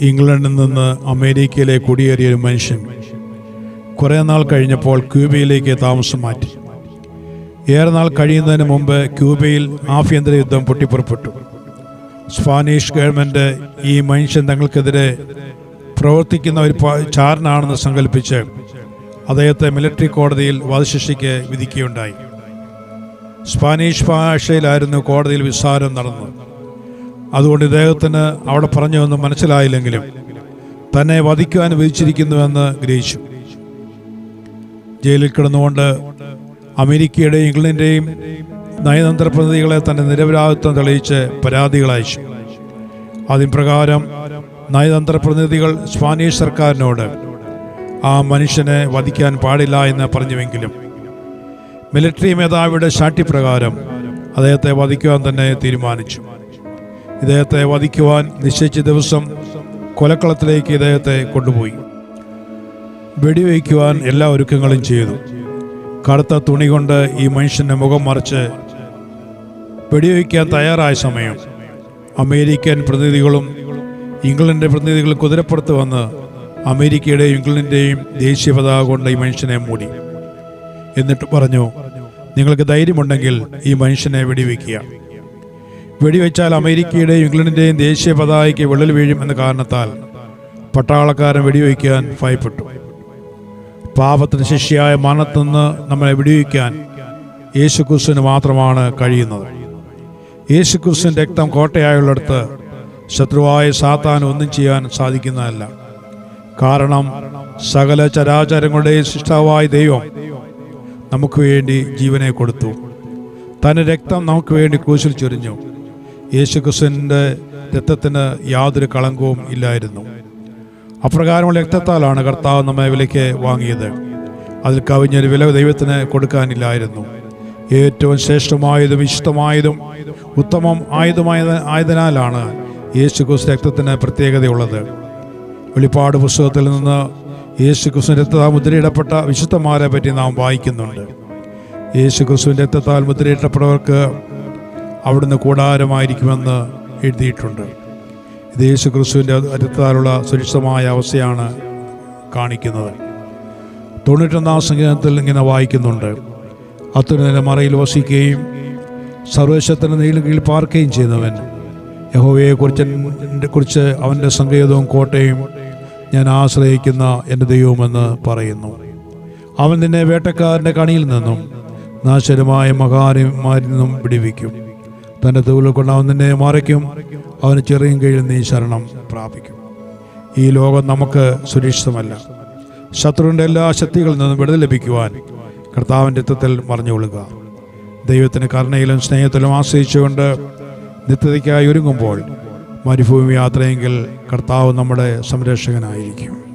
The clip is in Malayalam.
ഇംഗ്ലണ്ടിൽ നിന്ന് അമേരിക്കയിലെ കുടിയേറിയ ഒരു മനുഷ്യൻ കുറേ നാൾ കഴിഞ്ഞപ്പോൾ ക്യൂബയിലേക്ക് താമസം മാറ്റി. ഏറെ നാൾ കഴിയുന്നതിന് മുമ്പ് ക്യൂബയിൽ ആഭ്യന്തര യുദ്ധം പൊട്ടിപ്പുറപ്പെട്ടു. സ്പാനിഷ് ഗവൺമെന്റ് ഈ മനുഷ്യൻ തങ്ങൾക്കെതിരെ പ്രവർത്തിക്കുന്ന ഒരു ചാരനാണെന്ന് സങ്കല്പിച്ച് അദ്ദേഹത്തെ മിലിറ്ററി കോടതിയിൽ വധശിക്ഷയ്ക്ക് വിധിക്കുകയുണ്ടായി. സ്പാനിഷ് ഭാഷയിലായിരുന്നു കോടതിയിൽ വിസാരം നടന്നത്. അതുകൊണ്ട് ഇദ്ദേഹത്തിന് അവിടെ പറഞ്ഞുവെന്ന് മനസ്സിലായില്ലെങ്കിലും തന്നെ വധിക്കുവാൻ വിധിച്ചിരിക്കുന്നുവെന്ന് ഗ്രഹിച്ചു. ജയിലിൽ കിടന്നുകൊണ്ട് അമേരിക്കയുടെയും ഇംഗ്ലണ്ടിന്റെയും നയതന്ത്ര പ്രതിനിധികളെ തന്റെ നിരപരാധിത്വം തെളിയിച്ച് പരാതികൾ അയച്ചു. അതിൻ പ്രകാരം നയതന്ത്ര പ്രതിനിധികൾ സ്പാനിഷ് സർക്കാരിനോട് ആ മനുഷ്യനെ വധിക്കാൻ പാടില്ല എന്ന് പറഞ്ഞുവെങ്കിലും മിലിറ്ററി മേധാവിയുടെ ശാഠ്യപ്രകാരം അദ്ദേഹത്തെ വധിക്കുവാൻ തന്നെ തീരുമാനിച്ചു. ഇദ്ദേഹത്തെ വധിക്കുവാൻ നിശ്ചയിച്ച ദിവസം കൊലക്കളത്തിലേക്ക് ഇദ്ദേഹത്തെ കൊണ്ടുപോയി. വെടിവയ്ക്കുവാൻ എല്ലാ ഒരുക്കങ്ങളും ചെയ്തു. കറുത്ത തുണി കൊണ്ട് ഈ മനുഷ്യന്റെ മുഖം മറിച്ച് വെടിവയ്ക്കാൻ തയ്യാറായ സമയം അമേരിക്കൻ പ്രതിനിധികളും ഇംഗ്ലണ്ടിന്റെ പ്രതിനിധികളും കുതിരപ്പുറത്ത് വന്ന് അമേരിക്കയുടെയും ഇംഗ്ലണ്ടിന്റെയും ദേശീയ പതാക കൊണ്ട് ഈ മനുഷ്യനെ മൂടി. എന്നിട്ട് പറഞ്ഞു നിങ്ങൾക്ക് ധൈര്യമുണ്ടെങ്കിൽ ഈ മനുഷ്യനെ വെടിവെക്കുക വെടിവെച്ചാൽ അമേരിക്കയുടെയും ഇംഗ്ലണ്ടിന്റെയും ദേശീയ പതാകയ്ക്ക് വിള്ളൽ വീഴും എന്ന കാരണത്താൽ പട്ടാളക്കാരൻ വെടിവെക്കാൻ ഭയപ്പെട്ടു. പാപത്തിന് ശിഷ്യായ മനത്തുനിന്ന് നിന്ന് നമ്മളെ വെടിവെക്കാൻ യേശുക്രിസ്തുവിന് മാത്രമാണ് കഴിയുന്നത്. യേശുക്രിസ്തുവിന്റെ രക്തം കോട്ടയായുള്ളിടത്ത് ശത്രുവായ സാത്താൻ ഒന്നും ചെയ്യാൻ സാധിക്കുന്നതല്ല. കാരണം സകല ചരാചരങ്ങളുടെയും സൃഷ്ടാവായ ദൈവം നമുക്ക് വേണ്ടി ജീവനെ കൊടുത്തു. തന്റെ രക്തം നമുക്ക് വേണ്ടി കൂശിൽ ചൊരിഞ്ഞു. യേശുക്രിസ്തുവിന്റെ രക്തത്തിന് യാതൊരു കളങ്കവും ഇല്ലായിരുന്നു. അപ്രകാരമുള്ള രക്തത്താലാണ് കർത്താവ് നമ്മെ വിലയ്ക്ക് വാങ്ങിയത്. അതിൽ കവിഞ്ഞൊരു വില ദൈവത്തിന് കൊടുക്കാനില്ലായിരുന്നു. ഏറ്റവും ശ്രേഷ്ഠമായതും ഇഷ്ടമായതും ഉത്തമം ആയതുമായ ആയതിനാലാണ് യേശു ക്രിസ്തു രക്തത്തിന് പ്രത്യേകതയുള്ളത്. വെളിപ്പാട് പുസ്തകത്തിൽ നിന്ന് യേശു ക്രിസ്തു രക്തത്താൽ മുദ്രയിടപ്പെട്ട വിശുദ്ധന്മാരെ പറ്റി നാം വായിക്കുന്നുണ്ട്. യേശു ക്രിസ്തുവിന്റെ രക്തത്താൽ മുദ്രയിട്ടപ്പെട്ടവർക്ക് അവിടുന്ന് കൂടാരമായിരിക്കുമെന്ന് എഴുതിയിട്ടുണ്ട്. ഇത് യേശു ക്രിസ്തുവിന്റെ അരുത്താലുള്ള സുരക്ഷിതമായ അവസ്ഥയാണ് കാണിക്കുന്നത്. തൊണ്ണൂറ്റൊന്നാം സംഗീതത്തിൽ ഇങ്ങനെ വായിക്കുന്നുണ്ട്. അത്യുന്നതിന്റെ മറയിൽ വസിക്കുകയും സർവശത്തിന് നീലും കീഴിൽ പാർക്കുകയും ചെയ്യുന്നവൻ യഹോവയെ കുറിച്ച് കുറിച്ച് അവന്റെ സങ്കേതവും കോട്ടയും ഞാൻ ആശ്രയിക്കുന്ന എന്റെ ദൈവമെന്ന് പറയുന്നു. അവൻ നിന്നെ വേട്ടക്കാരന്റെ കണിയിൽ നിന്നും നാശരമായ മകാരിമാരിൽ നിന്നും വിടിവിക്കും. തന്റെ തൊഴിൽ കൊണ്ട് അവൻ നിന്നെ മറയ്ക്കും അവന് ചെറിയ കീഴിൽ നീ ശരണം പ്രാപിക്കും. ഈ ലോകം നമുക്ക് സുരക്ഷിതമല്ല. ശത്രുവിന്റെ എല്ലാ ശക്തികളിൽ നിന്നും വിടുതൽ ലഭിക്കുവാൻ കർത്താവിന്റെ ത്വത്തിൽ മറിഞ്ഞുകൊള്ളുക. ദൈവത്തിന് കരുണയിലും സ്നേഹത്തിലും ആശ്രയിച്ചുകൊണ്ട് നിത്യതയ്ക്കായി ഒരുങ്ങുമ്പോൾ മരുഭൂമി യാത്രയെങ്കിൽ കർത്താവ് നമ്മുടെ സംരക്ഷകനായിരിക്കും.